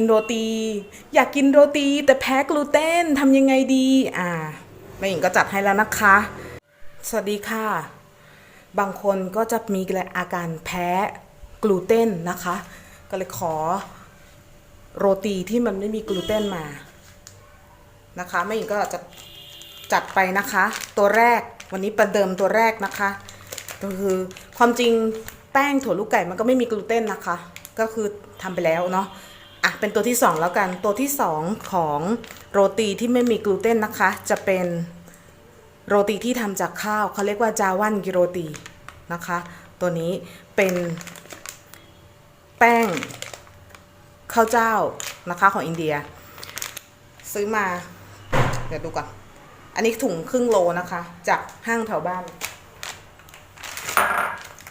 กินโรตี อยากกินโรตีแต่แพ้กลูเตนทำยังไงดี อ่าแม่หญิงก็จัดให้แล้วนะคะ สวัสดีค่ะ บางคนก็จะมีอาการแพ้กลูเตนนะคะ ก็เลยขอโรตีที่มันไม่มีกลูเตนมานะคะแม่หญิงก็จะจัดไปนะคะ ตัวแรกวันนี้ประเดิมตัวแรกนะคะก็คือความจริงแป้งถั่วลูกไก่มันก็ไม่มีกลูเตนนะคะ ก็คือทำไปแล้วเนาะ อะเป็นตัวที่ 2 แล้วกันตัวที่ 2 ของโรตีที่ไม่มีกลูเตนนะคะ จะเป็นโรตีที่ทำจากข้าวเขาเรียกว่าจาวันกิโรตีนะคะ ตัวนี้เป็นแป้งข้าวเจ้านะคะของอินเดีย ซื้อมา เดี๋ยวดูก่อน อันนี้ถุงครึ่งโลนะคะ จากห้างแถวบ้าน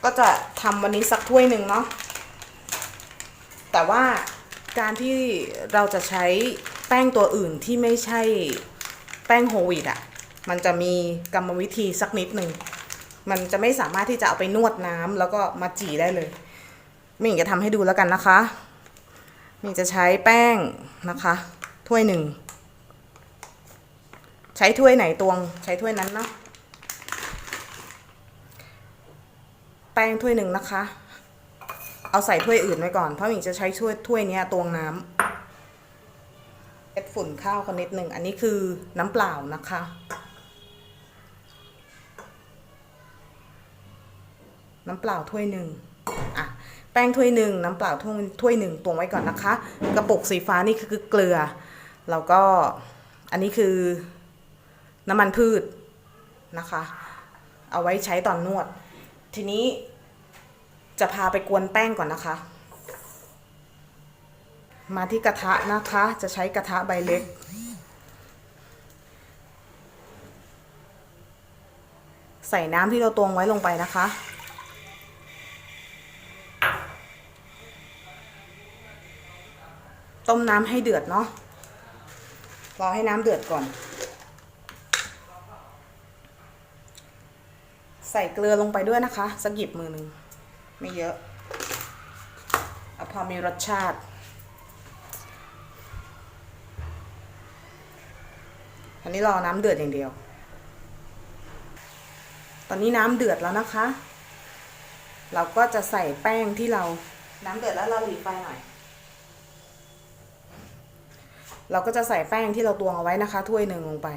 ก็จะทำวันนี้สักถ้วยหนึ่งเนาะแต่ว่า การที่เราจะใช้แป้งตัวอื่นที่ไม่ใช่แป้งโฮวีตอะ่ะ มันจะมีกรรมวิธีสักนิดหนึ่ง มันจะไม่สามารถที่จะเอาไปนวดน้ำแล้วก็มาจีได้เลยมิ่งจะทำให้ดูแล้วกันนะคะมิ่งจะใช้แป้งนะคะ ถ้วยหนึ่ง ใช้ถ้วยไหนตวง ใช้ถ้วยนั้นเนาะแป้งถ้วยหนึ่งนะคะ เอาใส่ถ้วยอื่นไว้ก่อน เพราะหญิงจะใช้ถ้วยถ้วยนี้ตวงน้ำเอ็ดฝุ่นข้าวคนนิดหนึ่ง อันนี้คือน้ำเปล่านะคะ น้ำเปล่าถ้วยหนึ่งอะแป้งถ้วยหนึ่งน้ำเปล่าถ้วยถ้วยหนึ่งตวงไว้ก่อนนะคะ กระปุกสีฟ้านี่คือเกลือ แล้วก็อันนี้คือน้ำมันพืชนะคะ เอาไว้ใช้ตอนนวด ทีนี้ จะพาไปกวนแป้งก่อนนะคะ มาที่กระทะนะคะ จะใช้กระทะใบเล็ก ใส่น้ำที่เราตวงไว้ลงไปนะคะต้มน้ำให้เดือดเนาะ รอให้น้ำเดือดก่อน ใส่เกลือลงไปด้วยนะคะ สักหยิบมือหนึ่ง ไม่เยอะเอาพอมีรสชาติอันนี้รอน้ำเดือดอย่างเดียว ตอนนี้น้ำเดือดแล้วนะคะ เราก็จะใส่แป้งที่เรา น้ำเดือดแล้วเราหลีไฟหน่อย เราก็จะใส่แป้งที่เราตวงเอาไว้นะคะ ถ้วยหนึ่งลงไป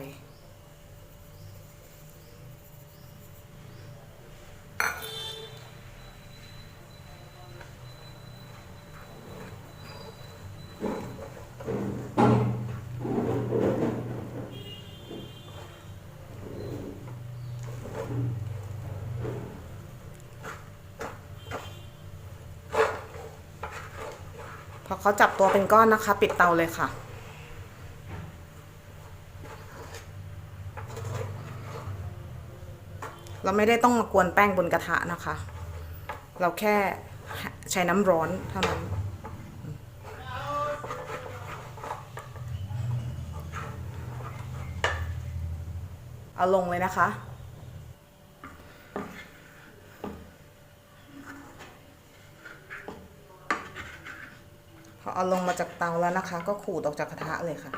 เขาจับตัวเป็นก้อนนะคะ ปิดเตาเลยค่ะ เราไม่ได้ต้องมากวนแป้งบนกระทะนะคะ เราแค่ใช้น้ำร้อนเท่านั้นเอาลงเลยนะคะ เอาลงมาจากเตาแล้วนะคะ ก็ขูดออกจากกระทะเลยค่ะ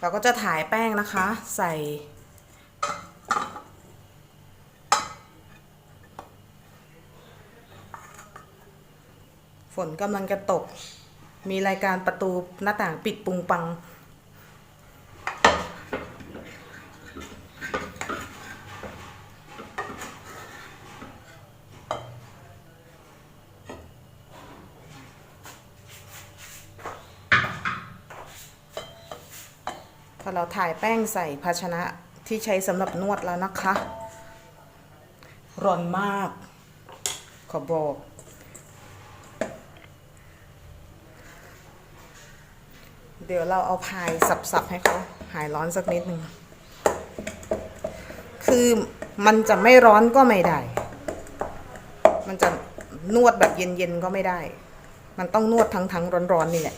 เราก็จะถ่ายแป้งนะคะ ใส่ ฝนกำลังจะตก มีรายการประตูหน้าต่างปิดปุงปัง พอเราถ่ายแป้งใส่ภาชนะที่ใช้สำหรับนวดแล้วนะคะ ร้อนมาก ขอบอก เดี๋ยวเราเอาพายสับๆให้เขาหายร้อนสักนิดหนึ่ง คือมันจะไม่ร้อนก็ไม่ได้ มันจะนวดแบบเย็นๆก็ไม่ได้ มันต้องนวดทั้งๆร้อนๆนี่แหละ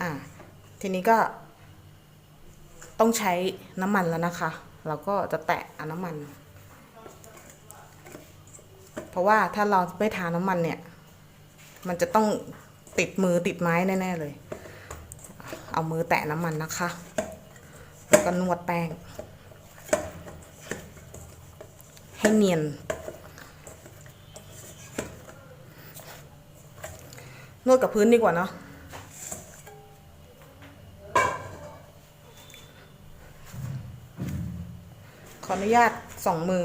อะทีนี้ก็ ต้องใช้น้ำมันแล้วนะคะ เราก็จะแตะเอาน้ำมัน เพราะว่าถ้าเราไม่ทาน้ำมันเนี่ย มันจะต้องติดมือติดไม้แน่ๆเลย เอามือแตะน้ำมันนะคะ แล้วก็นวดแป้ง ให้เนียน นวดกับพื้นดีกว่าเนาะ ออนุญาตสองมือ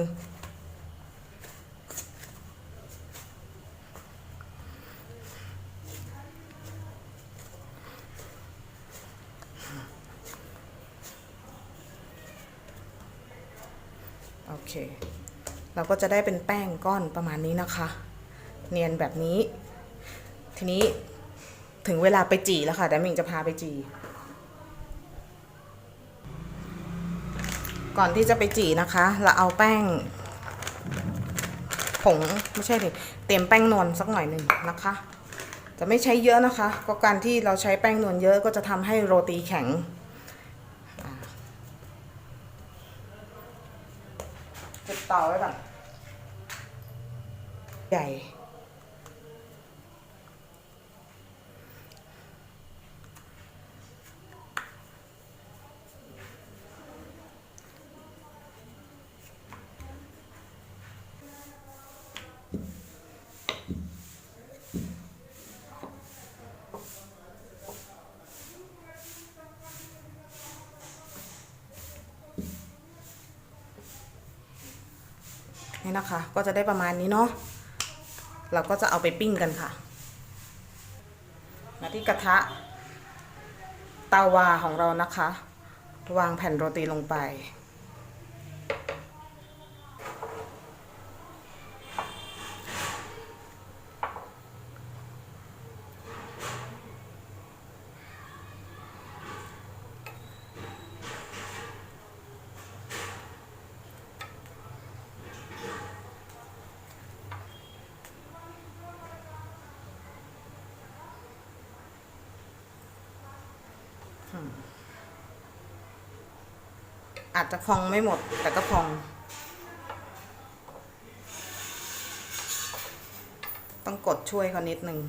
โอเค เราก็จะได้เป็นแป้งก้อนประมาณนี้นะคะ เนียนแบบนี้ ทีนี้ถึงเวลาไปจีแล้วค่ะเดี๋ยวมิงจะพาไปจี ก่อนที่จะไปจีนะคะ เราเอาแป้ง ผงไม่ใช่ดิเตรียมแป้งนวลสักหน่อยหนึ่งนะคะ จะไม่ใช้เยอะนะคะเพราะการที่เราใช้แป้งนวลเยอะก็จะทำให้โรตีแข็งจุดเตาไว้ก่อนใหญ่ นี่นะคะ ก็จะได้ประมาณนี้เนาะเราก็จะเอาไปปิ้งกันค่ะ มาที่กระทะเตาวาของเรานะคะ วางแผ่นโรตีลงไป อาจจะพองไม่หมด แต่ก็พอง ต้องกดช่วยเขานิดนึง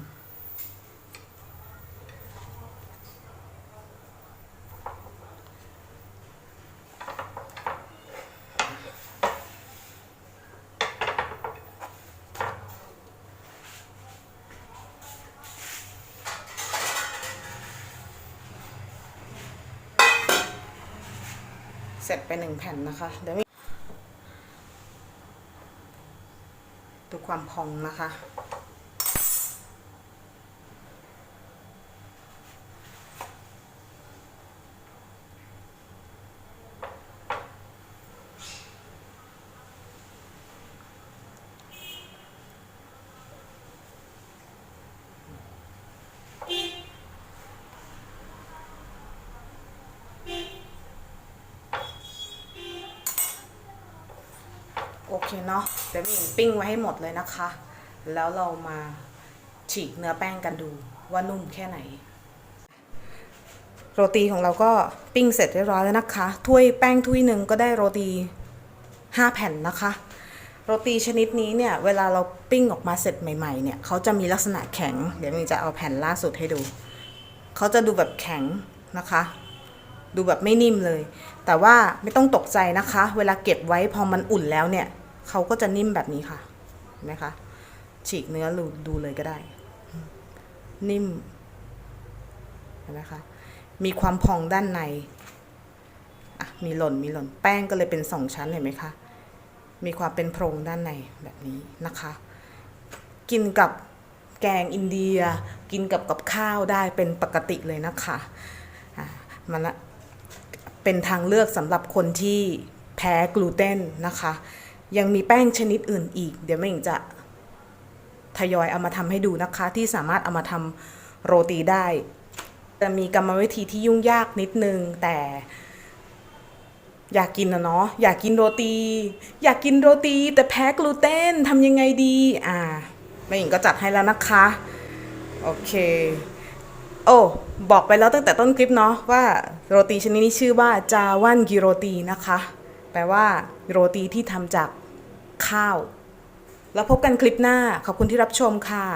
เสร็จไปหนึ่งแผ่นนะคะ เดี๋ยวมีดูความพองนะคะ เคเนาะเดี๋ยวมีปิ้งไว้ให้หมดเลยนะคะ แล้วเรามาฉีกเนื้อแป้งกันดูว่านุ่มแค่ไหน โรตีของเราก็ปิ้งเสร็จเรียบร้อยแล้วนะคะ ถ้วยแป้งถ้วยหนึ่งก็ได้โรตี5 แผ่นนะคะ โรตีชนิดนี้เนี่ย เวลาเราปิ้งออกมาเสร็จใหม่ ๆ เนี่ยเขาจะมีลักษณะแข็ง เดี๋ยวมิงจะเอาแผ่นล่าสุดให้ดู เขาจะดูแบบแข็งนะคะ ดูแบบไม่นิ่มเลย แต่ว่าไม่ต้องตกใจนะคะ เวลาเก็บไว้พอมันอุ่นแล้วเนี่ย เขาก็จะนิ่มแบบนี้ค่ะเห็นไหมคะ ฉีกเนื้อดูดูเลยก็ได้ นิ่มเห็นไหมคะมีความพองด้านในอะมีหล่นมีหล่นแป้งก็เลยเป็นสองชั้นเห็นไหมคะมีความเป็นโพรงด้านในแบบนี้นะคะ กินกับแกงอินเดีย กินกับกับข้าวได้เป็นปกติเลยนะคะะมันละเป็นทางเลือกสำหรับคนที่แพ้กลูเตนนะคะ ยังมีแป้งชนิดอื่นอีก เดี๋ยวแม่หญิงจะทยอยเอามาทำให้ดูนะคะ ที่สามารถเอามาทำโรตีได้ จะมีกรรมวิธีที่ยุ่งยากนิดนึง แต่อยากกินนะเนาะอยากกินโรตี อยากกินโรตี แต่แพ้กลูเตนทำยังไงดีอ่าแม่หญิงก็จัดให้แล้วนะคะ โอเค โอ้บอกไปแล้วตั้งแต่ต้นคลิปเนาะว่าโรตีชนิดนี้ชื่อว่าจาวันกิโรตีนะคะ แปลว่าโรตีที่ทำจากข้าว แล้วพบกันคลิปหน้า ขอบคุณที่รับชมค่ะ